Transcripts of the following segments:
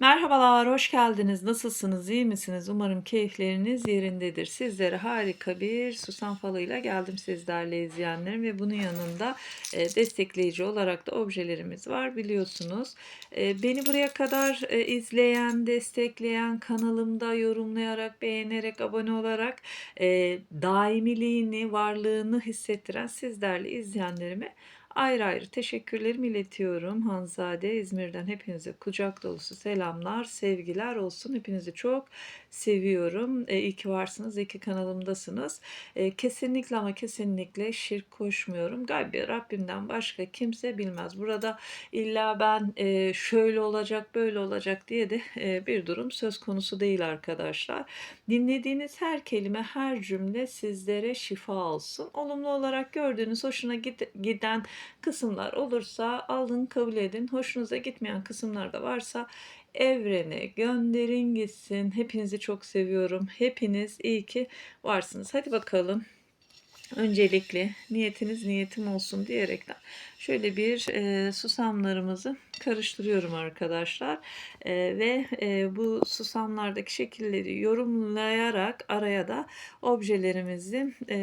Merhabalar, hoş geldiniz. Nasılsınız, iyi misiniz? Umarım keyifleriniz yerindedir. Sizlere harika bir susam falıyla geldim sizlerle izleyenlerim ve bunun yanında e, destekleyici olarak da objelerimiz var biliyorsunuz. E, beni buraya kadar e, izleyen, destekleyen, kanalımda yorumlayarak, beğenerek, abone olarak daimiliğini, varlığını hissettiren sizlerle izleyenlerime Ayrı ayrı teşekkürlerimi iletiyorum. Hanzade İzmir'den hepinize kucak dolusu selamlar, sevgiler olsun. Hepinizi çok seviyorum. E, iyi ki varsınız, iyi ki kanalımdasınız. E, kesinlikle ama kesinlikle şirk koşmuyorum. Galiba Rabbimden başka kimse bilmez. Burada illa ben e, şöyle olacak, böyle olacak diye de e, bir durum söz konusu değil arkadaşlar. Dinlediğiniz her kelime, her cümle sizlere şifa olsun. Olumlu olarak gördüğünüz, hoşuna giden kısımlar olursa alın kabul edin. Hoşunuza gitmeyen kısımlar da varsa evrene gönderin gitsin. Hepinizi çok seviyorum. Hepiniz iyi ki varsınız. Hadi bakalım. Öncelikle niyetiniz niyetim olsun diyerekten şöyle bir e, susamlarımızı karıştırıyorum arkadaşlar. E, ve e, bu susamlardaki şekilleri yorumlayarak araya da objelerimizi e,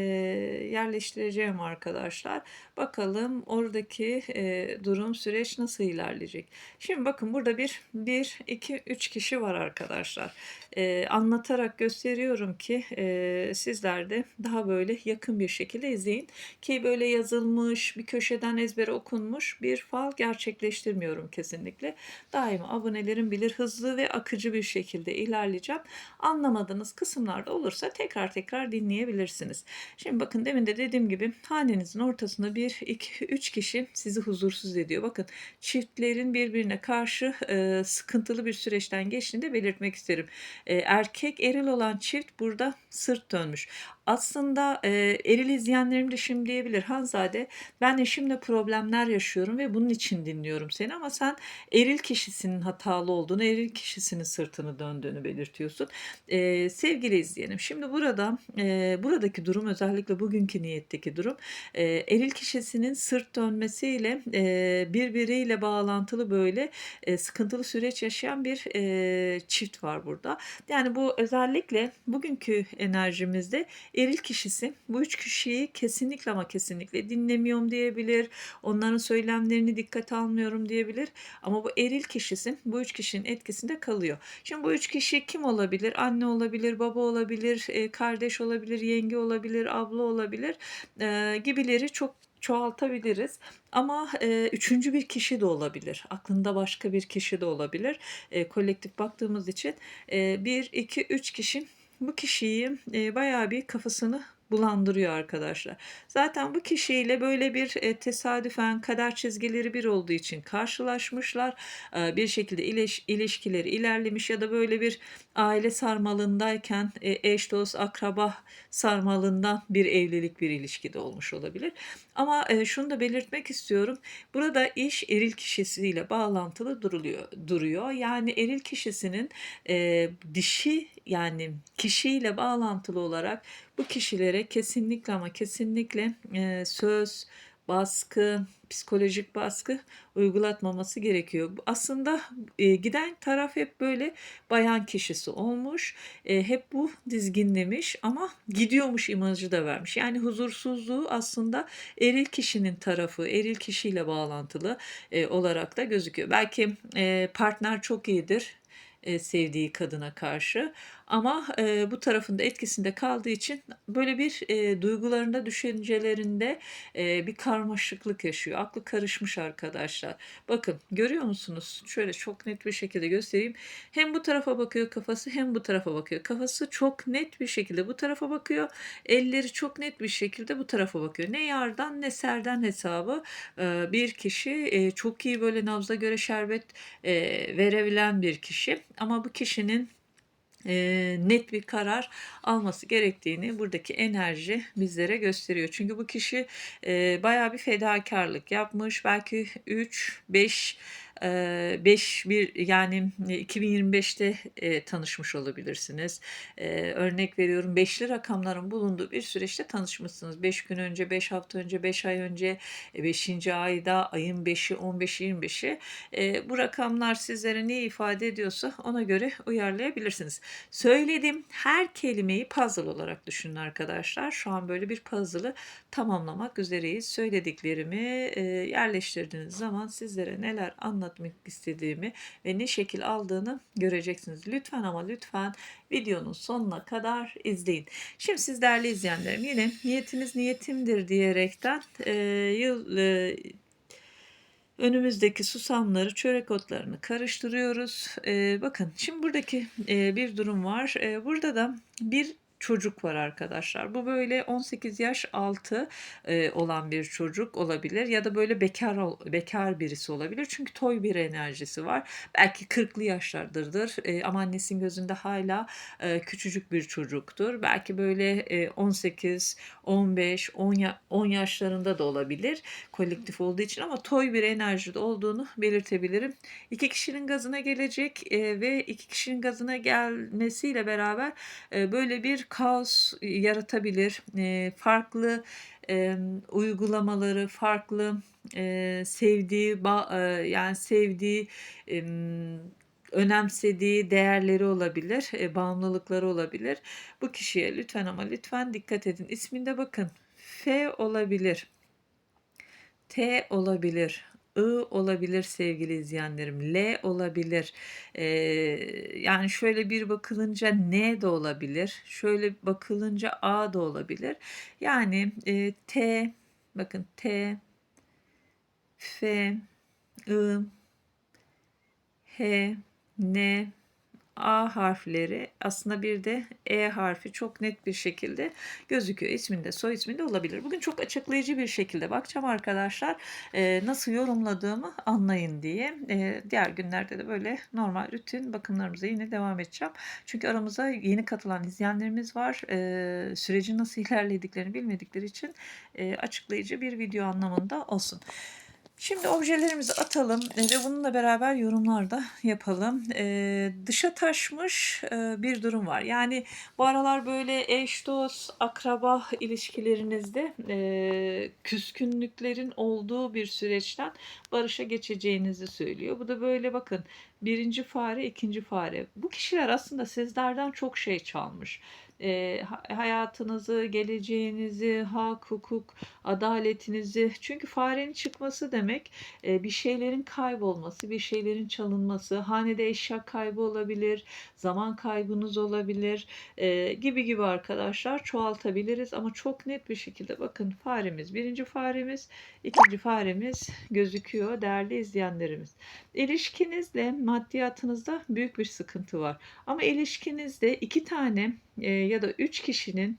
yerleştireceğim arkadaşlar. Bakalım oradaki e, durum süreç nasıl ilerleyecek. Şimdi bakın burada bir, bir, iki, üç kişi var arkadaşlar. E, anlatarak gösteriyorum ki e, sizler de daha böyle yakın bir şekilde izleyin. Ki böyle yazılmış bir köşeden ezbere okunmuş bir fal gerçekleştirmiyorum kesinlikle. Daima abonelerim bilir hızlı ve akıcı bir şekilde ilerleyeceğim. Anlamadığınız kısımlarda olursa tekrar tekrar dinleyebilirsiniz. Şimdi bakın demin de dediğim gibi hanenizin ortasında bir, iki, üç kişi sizi huzursuz ediyor. Bakın çiftlerin birbirine karşı e, sıkıntılı bir süreçten geçtiğini de belirtmek isterim. E, erkek eril olan çift burada sırt dönmüş. Aslında e, eril izleyenlerim de şimdi diyebilir Hanzade ben eşimle problemler yaşıyorum ve bunun için dinliyorum seni ama sen eril kişisinin hatalı olduğunu, eril kişisinin sırtını döndüğünü belirtiyorsun. E, sevgili izleyenim şimdi burada e, buradaki durum özellikle bugünkü niyetteki durum e, eril kişisinin sırt dönmesiyle e, birbiriyle bağlantılı böyle e, sıkıntılı süreç yaşayan bir e, çift var burada. Yani bu özellikle bugünkü enerjimizde eril kişisi bu üç kişiyi kesinlikle ama kesinlikle dinlemiyorum diyebilir. Onların söylemlerini dikkate almıyorum diyebilir. Ama bu eril kişisi bu üç kişinin etkisinde kalıyor. Şimdi bu üç kişi kim olabilir? Anne olabilir, baba olabilir, e, kardeş olabilir, yenge olabilir, abla olabilir e, gibileri çok çoğaltabiliriz. Ama e, üçüncü bir kişi de olabilir. Aklında başka bir kişi de olabilir. E, kolektif baktığımız için e, bir, iki, üç kişi bu kişiyi e, bayağı bir kafasını bulandırıyor arkadaşlar. Zaten bu kişiyle böyle bir e, tesadüfen kader çizgileri bir olduğu için karşılaşmışlar. E, bir şekilde iliş, ilişkileri ilerlemiş ya da böyle bir aile sarmalındayken e, eş dost akraba sarmalından bir evlilik bir ilişki de olmuş olabilir. Ama e, şunu da belirtmek istiyorum. Burada iş eril kişisiyle bağlantılı duruluyor, duruyor. Yani eril kişisinin e, dişi yani kişiyle bağlantılı olarak bu kişilere kesinlikle ama kesinlikle e, söz, baskı, psikolojik baskı uygulatmaması gerekiyor. Aslında e, giden taraf hep böyle bayan kişisi olmuş. E, hep bu dizginlemiş ama gidiyormuş imajı da vermiş. Yani huzursuzluğu aslında eril kişinin tarafı, eril kişiyle bağlantılı e, olarak da gözüküyor. Belki e, partner çok iyidir e, sevdiği kadına karşı ama e, bu tarafında etkisinde kaldığı için böyle bir e, duygularında, düşüncelerinde e, bir karmaşıklık yaşıyor. Aklı karışmış arkadaşlar. Bakın görüyor musunuz? Şöyle çok net bir şekilde göstereyim. Hem bu tarafa bakıyor kafası hem bu tarafa bakıyor. Kafası çok net bir şekilde bu tarafa bakıyor. Elleri çok net bir şekilde bu tarafa bakıyor. Ne yardan ne serden hesabı e, bir kişi e, çok iyi böyle nabza göre şerbet e, verebilen bir kişi. Ama bu kişinin e, net bir karar alması gerektiğini buradaki enerji bizlere gösteriyor. Çünkü bu kişi e, bayağı bir fedakarlık yapmış. Belki 3, 5 5 bir yani 2025'te e, tanışmış olabilirsiniz. E, örnek veriyorum beşli rakamların bulunduğu bir süreçte tanışmışsınız. 5 gün önce, 5 hafta önce, 5 ay önce, 5. ayda, ayın 5'i, 15'i, 25'i. E, bu rakamlar sizlere ne ifade ediyorsa ona göre uyarlayabilirsiniz. Söylediğim her kelimeyi puzzle olarak düşünün arkadaşlar. Şu an böyle bir puzzle'ı tamamlamak üzereyiz. Söylediklerimi e, yerleştirdiğiniz zaman sizlere neler anlatmak istediğimi ve ne şekil aldığını göreceksiniz. Lütfen ama lütfen videonun sonuna kadar izleyin. Şimdi siz değerli izleyenlerim yine niyetiniz niyetimdir diyerekten e, yıl e, önümüzdeki susamları, çörek otlarını karıştırıyoruz. E, bakın şimdi buradaki e, bir durum var. E, burada da bir çocuk var arkadaşlar. Bu böyle 18 yaş altı e, olan bir çocuk olabilir ya da böyle bekar bekar birisi olabilir. Çünkü toy bir enerjisi var. Belki 40'lı yaşlardırdır e, ama annesinin gözünde hala e, küçücük bir çocuktur. Belki böyle e, 18, 15, 10, ya, 10 yaşlarında da olabilir kolektif olduğu için ama toy bir enerjide olduğunu belirtebilirim. İki kişinin gazına gelecek e, ve iki kişinin gazına gelmesiyle beraber e, böyle bir kaos yaratabilir. E, farklı e, uygulamaları, farklı e, sevdiği, ba, e, yani sevdiği, e, önemsediği değerleri olabilir, e, bağımlılıkları olabilir. Bu kişiye lütfen ama lütfen dikkat edin. İsminde bakın. F olabilir. T olabilir. I olabilir sevgili izleyenlerim. L olabilir. Ee, yani şöyle bir bakılınca N de olabilir. Şöyle bakılınca A da olabilir. Yani e, T bakın T F I H N A harfleri aslında bir de E harfi çok net bir şekilde gözüküyor. İsminde, soy isminde olabilir. Bugün çok açıklayıcı bir şekilde bakacağım arkadaşlar. E, nasıl yorumladığımı anlayın diye. E, diğer günlerde de böyle normal rutin bakımlarımıza yine devam edeceğim. Çünkü aramıza yeni katılan izleyenlerimiz var. E, sürecin nasıl ilerlediklerini bilmedikleri için e, açıklayıcı bir video anlamında olsun. Şimdi objelerimizi atalım e, ve bununla beraber yorumlar da yapalım. Ee, dışa taşmış e, bir durum var. Yani bu aralar böyle eş, dost, akraba ilişkilerinizde e, küskünlüklerin olduğu bir süreçten barışa geçeceğinizi söylüyor. Bu da böyle bakın birinci fare, ikinci fare. Bu kişiler aslında sizlerden çok şey çalmış e, hayatınızı, geleceğinizi, hak, hukuk, adaletinizi. Çünkü farenin çıkması demek e, bir şeylerin kaybolması, bir şeylerin çalınması. Hanede eşya kaybı olabilir, zaman kaybınız olabilir e, gibi gibi arkadaşlar çoğaltabiliriz. Ama çok net bir şekilde bakın faremiz, birinci faremiz, ikinci faremiz gözüküyor değerli izleyenlerimiz. İlişkinizle maddiyatınızda büyük bir sıkıntı var. Ama ilişkinizde iki tane e, ya da 3 kişinin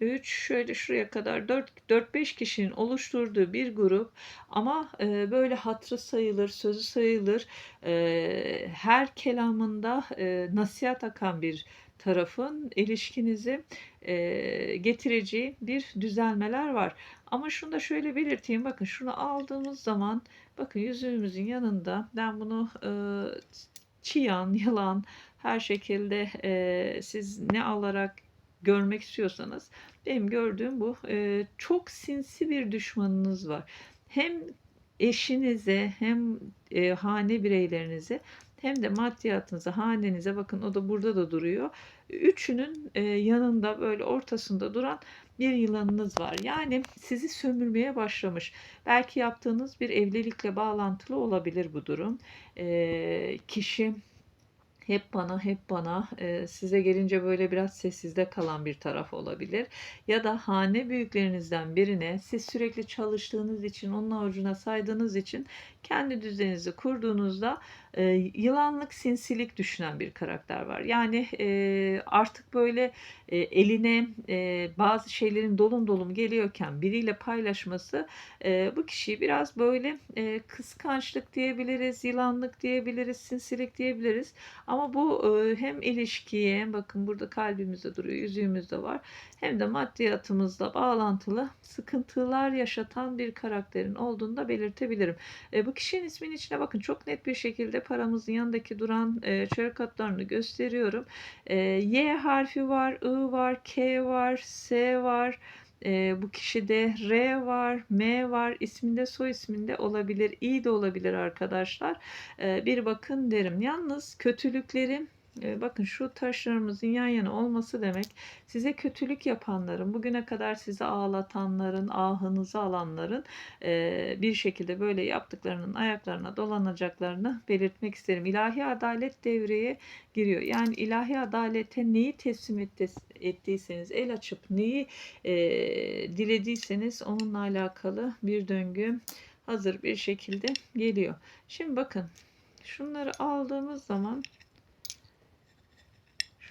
3 şöyle şuraya kadar 4-5 kişinin oluşturduğu bir grup ama e, böyle hatrı sayılır, sözü sayılır, e, her kelamında e, nasihat akan bir tarafın ilişkinizi e, getireceği bir düzelmeler var. Ama şunu da şöyle belirteyim. Bakın şunu aldığımız zaman bakın yüzüğümüzün yanında ben bunu e, çiyan, yalan her şekilde e, siz ne alarak görmek istiyorsanız benim gördüğüm bu. E, çok sinsi bir düşmanınız var. Hem eşinize hem e, hane bireylerinize hem de maddiyatınıza, hanenize bakın o da burada da duruyor. Üçünün e, yanında böyle ortasında duran bir yılanınız var. Yani sizi sömürmeye başlamış. Belki yaptığınız bir evlilikle bağlantılı olabilir bu durum. E, kişi hep bana hep bana e, size gelince böyle biraz sessizde kalan bir taraf olabilir. Ya da hane büyüklerinizden birine siz sürekli çalıştığınız için onun avucuna saydığınız için kendi düzeninizi kurduğunuzda e, yılanlık sinsilik düşünen bir karakter var. Yani e, artık böyle e, eline e, bazı şeylerin dolum dolum geliyorken biriyle paylaşması e, bu kişiyi biraz böyle e, kıskançlık diyebiliriz, yılanlık diyebiliriz, sinsilik diyebiliriz. Ama bu e, hem ilişkiye bakın burada kalbimizde duruyor, yüzüğümüzde var hem de maddiyatımızla bağlantılı sıkıntılar yaşatan bir karakterin olduğunu da belirtebilirim. E, bu kişinin isminin içine bakın çok net bir şekilde paramızın yanındaki duran e, çörek otlarını gösteriyorum. E, y harfi var, I var, K var, S var. E, bu kişide R var, M var, isminde soy isminde olabilir, İ de olabilir arkadaşlar. E, bir bakın derim. Yalnız kötülükleri e, bakın şu taşlarımızın yan yana olması demek size kötülük yapanların, bugüne kadar sizi ağlatanların, ahınızı alanların e, bir şekilde böyle yaptıklarının ayaklarına dolanacaklarını belirtmek isterim. İlahi adalet devreye giriyor. Yani ilahi adalete neyi teslim etti- ettiyseniz, el açıp neyi e, dilediyseniz onunla alakalı bir döngü hazır bir şekilde geliyor. Şimdi bakın şunları aldığımız zaman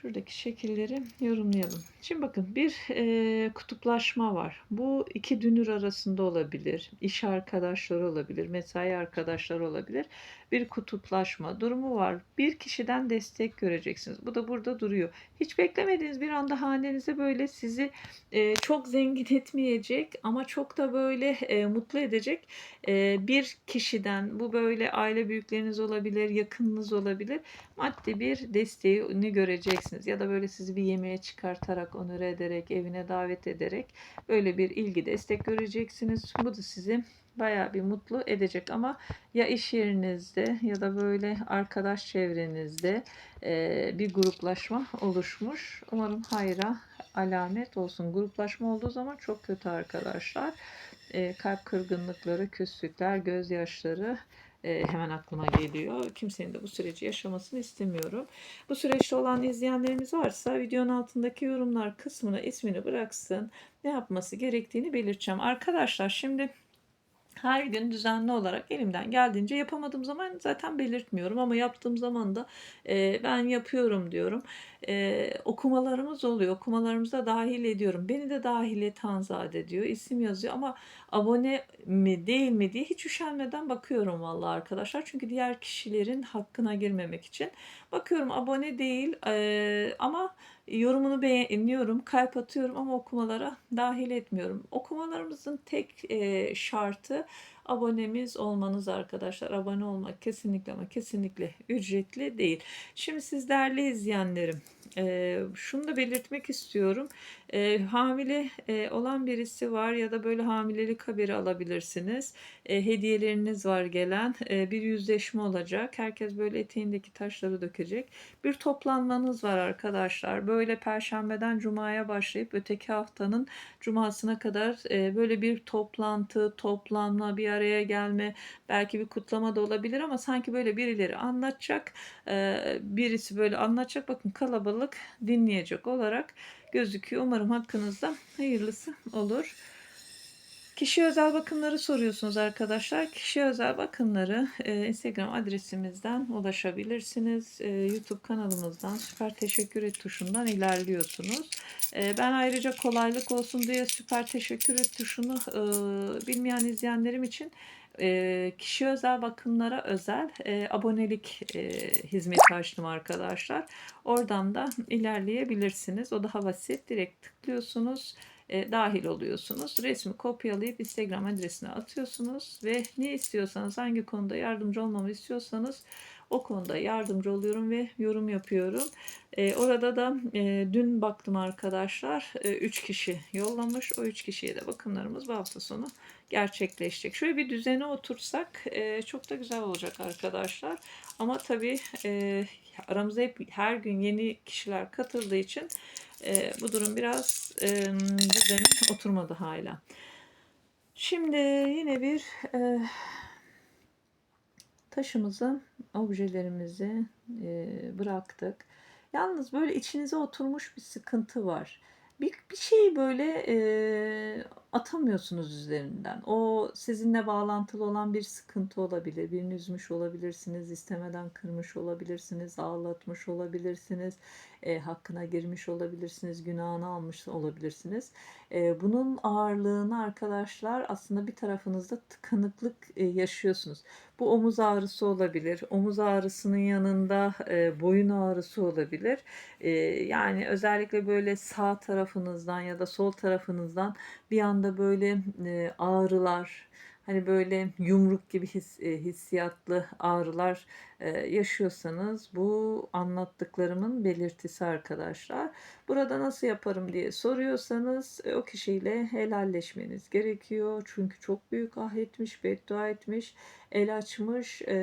Şuradaki şekilleri yorumlayalım. Şimdi bakın bir e, kutuplaşma var. Bu iki dünür arasında olabilir. iş arkadaşları olabilir. Mesai arkadaşları olabilir. Bir kutuplaşma durumu var. Bir kişiden destek göreceksiniz. Bu da burada duruyor. Hiç beklemediğiniz bir anda hanenize böyle sizi e, çok zengin etmeyecek ama çok da böyle e, mutlu edecek e, bir kişiden bu böyle aile büyükleriniz olabilir, yakınınız olabilir. Maddi bir desteğini göreceksiniz ya da böyle sizi bir yemeğe çıkartarak, onure ederek, evine davet ederek böyle bir ilgi destek göreceksiniz. Bu da sizi bayağı bir mutlu edecek ama ya iş yerinizde ya da böyle arkadaş çevrenizde e, bir gruplaşma oluşmuş. Umarım hayra alamet olsun. Gruplaşma olduğu zaman çok kötü arkadaşlar. E, kalp kırgınlıkları, küslükler, gözyaşları e, hemen aklıma geliyor. Kimsenin de bu süreci yaşamasını istemiyorum. Bu süreçte olan izleyenlerimiz varsa videonun altındaki yorumlar kısmına ismini bıraksın. Ne yapması gerektiğini belirteceğim. Arkadaşlar şimdi her gün düzenli olarak elimden geldiğince yapamadığım zaman zaten belirtmiyorum ama yaptığım zaman da e, ben yapıyorum diyorum. E, okumalarımız oluyor. Okumalarımıza dahil ediyorum. Beni de dahil et Hanzade diyor. İsim yazıyor ama abone mi değil mi diye hiç üşenmeden bakıyorum vallahi arkadaşlar. Çünkü diğer kişilerin hakkına girmemek için. Bakıyorum abone değil e, ama yorumunu beğeniyorum, kalp atıyorum ama okumalara dahil etmiyorum. Okumalarımızın tek e, şartı abonemiz olmanız arkadaşlar. Abone olmak kesinlikle ama kesinlikle ücretli değil. Şimdi siz değerli izleyenlerim e, şunu da belirtmek istiyorum. E, hamile e, olan birisi var ya da böyle hamilelik haberi alabilirsiniz. Hediyeleriniz var gelen. Bir yüzleşme olacak. Herkes böyle eteğindeki taşları dökecek. Bir toplanmanız var arkadaşlar. Böyle perşembeden cumaya başlayıp öteki haftanın cumasına kadar böyle bir toplantı, toplanma, bir araya gelme, belki bir kutlama da olabilir ama sanki böyle birileri anlatacak. Birisi böyle anlatacak. Bakın kalabalık dinleyecek olarak gözüküyor. Umarım hakkınızda hayırlısı olur. Kişi özel bakımları soruyorsunuz arkadaşlar. Kişi özel bakımları e, Instagram adresimizden ulaşabilirsiniz. E, YouTube kanalımızdan süper teşekkür et tuşundan ilerliyorsunuz. E, ben ayrıca kolaylık olsun diye süper teşekkür et tuşunu e, bilmeyen izleyenlerim için e, kişi özel bakımlara özel e, abonelik e, hizmeti açtım arkadaşlar. Oradan da ilerleyebilirsiniz. O daha basit. Direkt tıklıyorsunuz e, dahil oluyorsunuz. Resmi kopyalayıp Instagram adresine atıyorsunuz ve ne istiyorsanız, hangi konuda yardımcı olmamı istiyorsanız o konuda yardımcı oluyorum ve yorum yapıyorum. E, orada da e, dün baktım arkadaşlar 3 kişi yollamış. O 3 kişiye de bakımlarımız bu hafta sonu gerçekleşecek. Şöyle bir düzene otursak e, çok da güzel olacak arkadaşlar. Ama tabii e, aramıza hep her gün yeni kişiler katıldığı için e, bu durum biraz e, düzene oturmadı hala. Şimdi yine bir e, taşımızı, objelerimizi e, bıraktık. Yalnız böyle içinize oturmuş bir sıkıntı var. Bir, bir şeyi böyle e, atamıyorsunuz üzerinden. O sizinle bağlantılı olan bir sıkıntı olabilir. Birini üzmüş olabilirsiniz, istemeden kırmış olabilirsiniz, ağlatmış olabilirsiniz, e, hakkına girmiş olabilirsiniz, günahını almış olabilirsiniz. E, bunun ağırlığını arkadaşlar aslında bir tarafınızda tıkanıklık e, yaşıyorsunuz. Bu omuz ağrısı olabilir. Omuz ağrısının yanında e, boyun ağrısı olabilir. E, yani özellikle böyle sağ tarafınızdan ya da sol tarafınızdan bir anda böyle e, ağrılar hani böyle yumruk gibi his, e, hissiyatlı ağrılar e, yaşıyorsanız bu anlattıklarımın belirtisi arkadaşlar. Burada nasıl yaparım diye soruyorsanız e, o kişiyle helalleşmeniz gerekiyor. Çünkü çok büyük ah etmiş, beddua etmiş, el açmış e,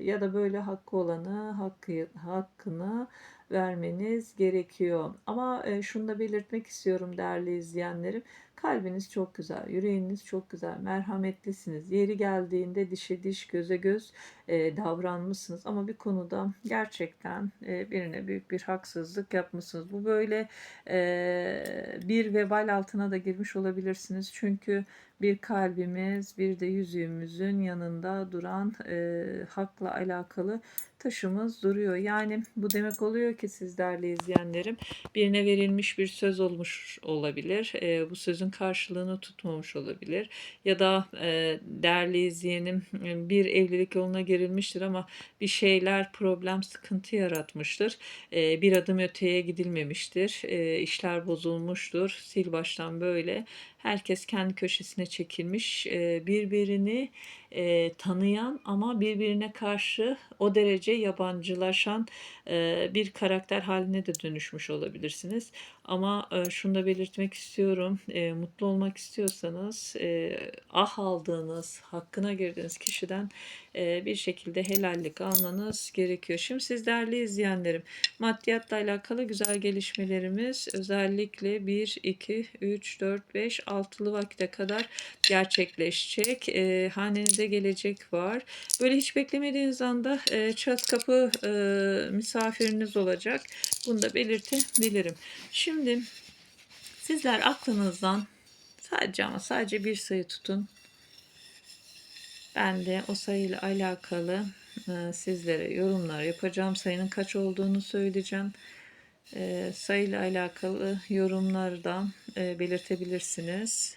ya da böyle hakkı olanı hakkı, hakkını vermeniz gerekiyor. Ama e, şunu da belirtmek istiyorum değerli izleyenlerim. Kalbiniz çok güzel, yüreğiniz çok güzel, merhametlisiniz. Yeri geldiğinde dişe diş, göze göz e, davranmışsınız. Ama bir konuda gerçekten e, birine büyük bir haksızlık yapmışsınız. Bu böyle e, bir vebal altına da girmiş olabilirsiniz. Çünkü bir kalbimiz, bir de yüzüğümüzün yanında duran e, hakla alakalı taşımız duruyor. Yani bu demek oluyor ki siz değerli izleyenlerim birine verilmiş bir söz olmuş olabilir. E, bu sözün karşılığını tutmamış olabilir. Ya da e, değerli izleyenim bir evlilik yoluna girilmiştir ama bir şeyler problem sıkıntı yaratmıştır. E, bir adım öteye gidilmemiştir. E, işler bozulmuştur. Sil baştan böyle herkes kendi köşesine çekilmiş. E, birbirini e, tanıyan ama birbirine karşı o derece yabancılaşan e, bir karakter haline de dönüşmüş olabilirsiniz. Ama e, şunu da belirtmek istiyorum. E, mutlu olmak istiyorsanız e, ah aldığınız, hakkına girdiğiniz kişiden bir şekilde helallik almanız gerekiyor. Şimdi siz değerli izleyenlerim, maddiyatla alakalı güzel gelişmelerimiz özellikle 1, 2, 3, 4, 5, 6'lı vakte kadar gerçekleşecek. E, hanenize gelecek var. Böyle hiç beklemediğiniz anda e, çat kapı e, misafiriniz olacak. Bunu da belirtebilirim. Şimdi sizler aklınızdan sadece ama sadece bir sayı tutun. Ben de o sayıyla alakalı e, sizlere yorumlar yapacağım. Sayının kaç olduğunu söyleyeceğim. E, sayıyla alakalı yorumları da e, belirtebilirsiniz.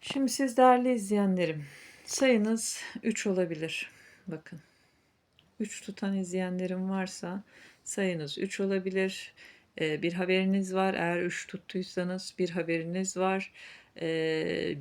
Şimdi siz değerli izleyenlerim, sayınız 3 olabilir. Bakın. 3 tutan izleyenlerim varsa sayınız 3 olabilir. Bir haberiniz var. Eğer 3 tuttuysanız bir haberiniz var.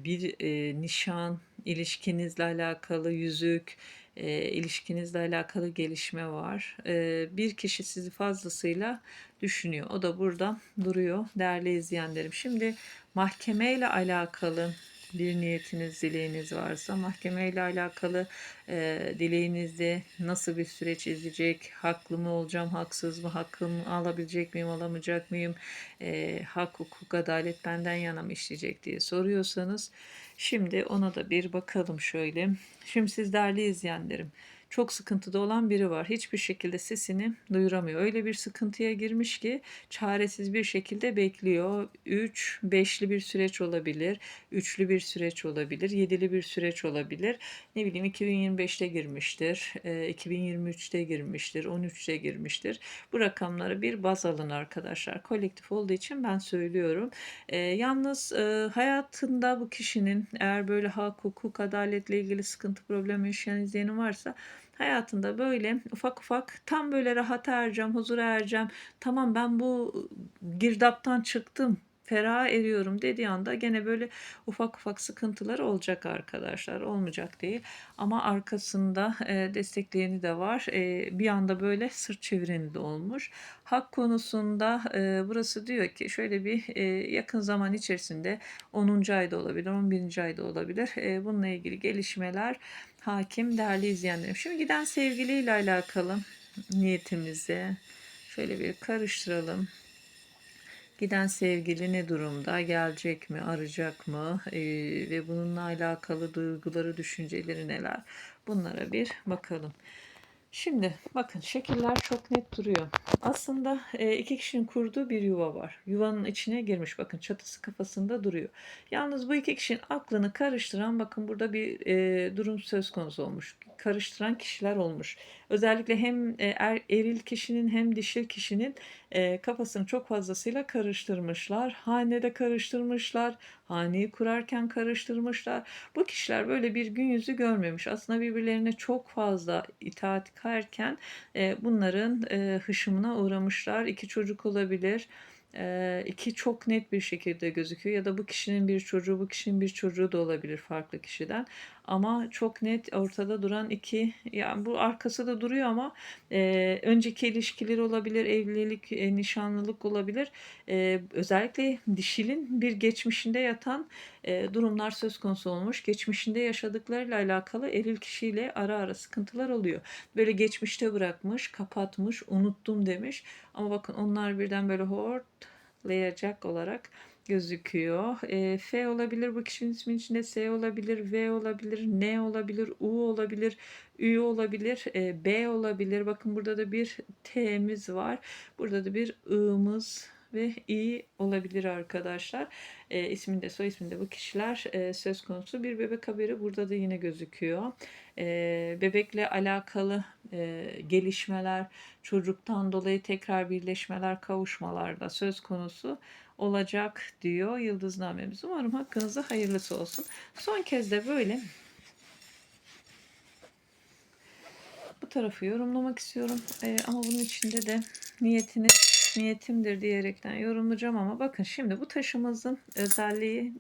Bir nişan, ilişkinizle alakalı yüzük, e, ilişkinizle alakalı gelişme var. E, bir kişi sizi fazlasıyla düşünüyor. O da burada duruyor değerli izleyenlerim. Şimdi mahkemeyle alakalı bir niyetiniz, dileğiniz varsa mahkemeyle alakalı e, dileğinizde nasıl bir süreç izleyecek, haklı mı olacağım, haksız mı, hakkımı alabilecek miyim, alamayacak mıyım, e, hak, hukuk, adalet benden yana mı işleyecek diye soruyorsanız şimdi ona da bir bakalım şöyle. Şimdi siz değerli izleyenlerim, çok sıkıntıda olan biri var. Hiçbir şekilde sesini duyuramıyor. Öyle bir sıkıntıya girmiş ki çaresiz bir şekilde bekliyor. 3, 5'li bir süreç olabilir. 3'lü bir süreç olabilir. 7'li bir süreç olabilir. Ne bileyim 2025'te girmiştir. 2023'te girmiştir. 13'te girmiştir. Bu rakamları bir baz alın arkadaşlar. Kolektif olduğu için ben söylüyorum. E, yalnız e, hayatında bu kişinin eğer böyle hak, hukuk, adaletle ilgili sıkıntı, problem yaşayan izleyeni varsa hayatında böyle ufak ufak tam böyle rahat ereceğim, huzura ereceğim. Tamam ben bu girdaptan çıktım ferah eriyorum dediği anda gene böyle ufak ufak sıkıntılar olacak arkadaşlar. Olmayacak değil. Ama arkasında e, destekleyeni de var. E, bir anda böyle sırt çevireni de olmuş. Hak konusunda e, burası diyor ki şöyle bir e, yakın zaman içerisinde 10. ayda olabilir, 11. ayda olabilir. E, bununla ilgili gelişmeler hakim değerli izleyenlerim. Şimdi giden sevgiliyle alakalı niyetimizi şöyle bir karıştıralım. Giden sevgili ne durumda? Gelecek mi? Arayacak mı? Ee, ve bununla alakalı duyguları, düşünceleri neler? Bunlara bir bakalım. Şimdi bakın şekiller çok net duruyor. Aslında e, iki kişinin kurduğu bir yuva var. Yuvanın içine girmiş bakın çatısı kafasında duruyor. Yalnız bu iki kişinin aklını karıştıran bakın burada bir e, durum söz konusu olmuş. Karıştıran kişiler olmuş. Özellikle hem e, er, eril kişinin hem dişil kişinin e, kafasını çok fazlasıyla karıştırmışlar. Hanede karıştırmışlar. Haneyi kurarken karıştırmışlar. Bu kişiler böyle bir gün yüzü görmemiş. Aslında birbirlerine çok fazla itaat ederken e, bunların e, hışımına uğramışlar. İki çocuk olabilir 2 çok net bir şekilde gözüküyor ya da bu kişinin bir çocuğu, bu kişinin bir çocuğu da olabilir farklı kişiden. Ama çok net ortada duran 2 yani bu arkası da duruyor ama, eee, önceki ilişkileri olabilir, evlilik, eee, nişanlılık olabilir. Eee, özellikle dişilin bir geçmişinde yatan, eee, durumlar söz konusu olmuş. Geçmişinde yaşadıklarıyla alakalı eril kişiyle ara ara sıkıntılar oluyor. Böyle geçmişte bırakmış, kapatmış, unuttum demiş ama bakın onlar birden böyle hortlayacak olarak gözüküyor. Eee, F olabilir bu kişinin isminin içinde, S olabilir, V olabilir, N olabilir, U olabilir, Ü olabilir, eee, B olabilir. Bakın burada da bir T'miz var. Burada da bir I'mız ve İ olabilir arkadaşlar. Eee, isminde, soy isminde bu kişiler, eee, söz konusu. Bir bebek haberi burada da yine gözüküyor. Eee, bebekle alakalı, eee, gelişmeler, çocuktan dolayı tekrar birleşmeler, kavuşmalar da söz konusu olacak diyor yıldıznamemiz. Umarım hakkınızda hayırlısı olsun. Son kez de böyle bu tarafı yorumlamak istiyorum. Eee, ama bunun içinde de niyetiniz niyetimdir diyerekten yorumlayacağım ama bakın şimdi bu taşımızın özelliği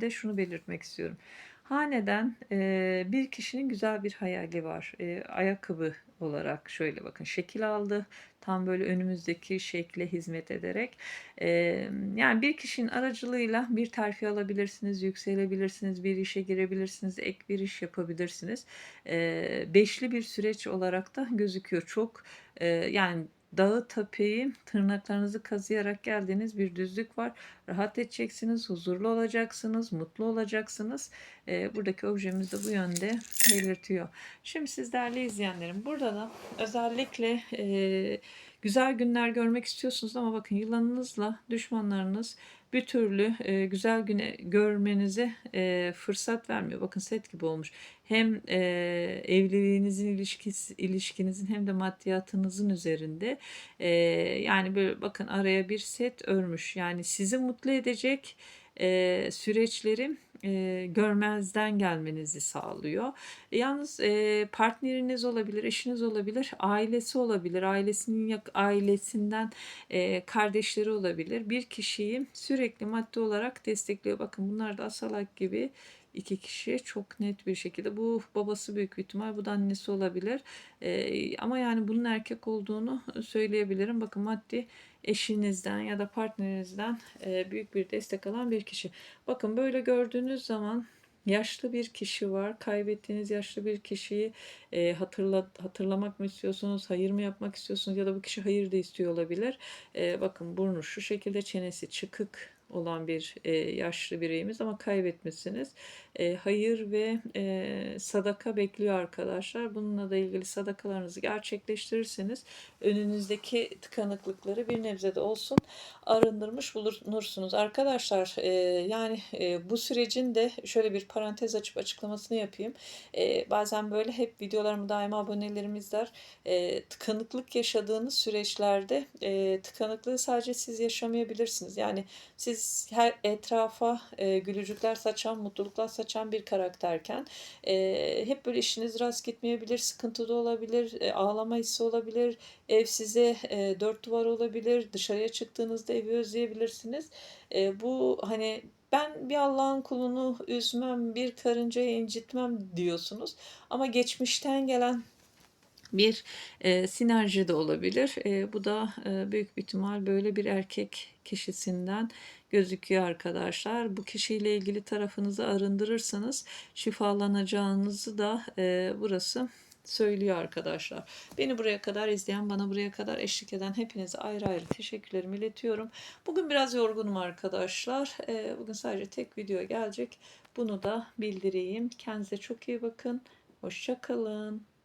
de şunu belirtmek istiyorum. Haneden eee, bir kişinin güzel bir hayali var. Eee, ayakkabı olarak şöyle bakın şekil aldı. Tam böyle önümüzdeki şekle hizmet ederek. Eee, yani bir kişinin aracılığıyla bir terfi alabilirsiniz, yükselebilirsiniz, bir işe girebilirsiniz, ek bir iş yapabilirsiniz. Eee, beşli bir süreç olarak da gözüküyor. Çok eee, yani dağı tapeyi tırnaklarınızı kazıyarak geldiğiniz bir düzlük var. Rahat edeceksiniz, huzurlu olacaksınız, mutlu olacaksınız. Eee, buradaki objemiz de bu yönde belirtiyor. Şimdi siz değerli izleyenlerim burada da özellikle eee, güzel günler görmek istiyorsunuz ama bakın yılanınızla düşmanlarınız bir türlü eee, güzel güne görmenize eee, fırsat vermiyor. Bakın set gibi olmuş. Hem eee, evliliğinizin ilişkisi, ilişkinizin hem de maddiyatınızın üzerinde eee, yani böyle bakın araya bir set örmüş. Yani sizi mutlu edecek eee, süreçleri eee, görmezden gelmenizi sağlıyor. Yalnız eee, partneriniz olabilir, eşiniz olabilir, ailesi olabilir, ailesinin yak- ailesinden eee, kardeşleri olabilir. Bir kişiyi sürekli maddi olarak destekliyor. Bakın bunlar da asalak gibi iki kişi çok net bir şekilde. Bu babası büyük ihtimal, bu da annesi olabilir. Eee, ama yani bunun erkek olduğunu söyleyebilirim. Bakın maddi eşinizden ya da partnerinizden eee, büyük bir destek alan bir kişi. Bakın böyle gördüğünüz zaman yaşlı bir kişi var. Kaybettiğiniz yaşlı bir kişiyi eee, hatırla, hatırlamak mı istiyorsunuz, hayır mı yapmak istiyorsunuz ya da bu kişi hayır da istiyor olabilir. Eee, bakın burnu şu şekilde çenesi çıkık olan bir eee, yaşlı bireyimiz ama kaybetmişsiniz. Eee, hayır ve eee, sadaka bekliyor arkadaşlar. Bununla da ilgili sadakalarınızı gerçekleştirirseniz önünüzdeki tıkanıklıkları bir nebze de olsun arındırmış bulunursunuz. Arkadaşlar e, yani e, bu sürecin de şöyle bir parantez açıp açıklamasını yapayım. E, bazen böyle hep videolarımı daima abonelerimiz izler. E, tıkanıklık yaşadığınız süreçlerde e, tıkanıklığı sadece siz yaşamayabilirsiniz. Yani siz her etrafa e, gülücükler saçan, mutluluklar saçan bir karakterken e, hep böyle işiniz rast gitmeyebilir, sıkıntıda olabilir, e, ağlama hissi olabilir, ev size e, dört duvar olabilir, dışarıya çıktığınızda evi özleyebilirsiniz. E, bu hani ben bir Allah'ın kulunu üzmem, bir karıncayı incitmem diyorsunuz. Ama geçmişten gelen bir e, sinerji de olabilir. E, bu da e, büyük bir ihtimal böyle bir erkek kişisinden gözüküyor arkadaşlar. Bu kişiyle ilgili tarafınızı arındırırsanız şifalanacağınızı da e, burası söylüyor arkadaşlar. Beni buraya kadar izleyen, bana buraya kadar eşlik eden hepinize ayrı ayrı teşekkürlerimi iletiyorum. Bugün biraz yorgunum arkadaşlar. E, bugün sadece tek video gelecek. Bunu da bildireyim. Kendinize çok iyi bakın. Hoşça kalın.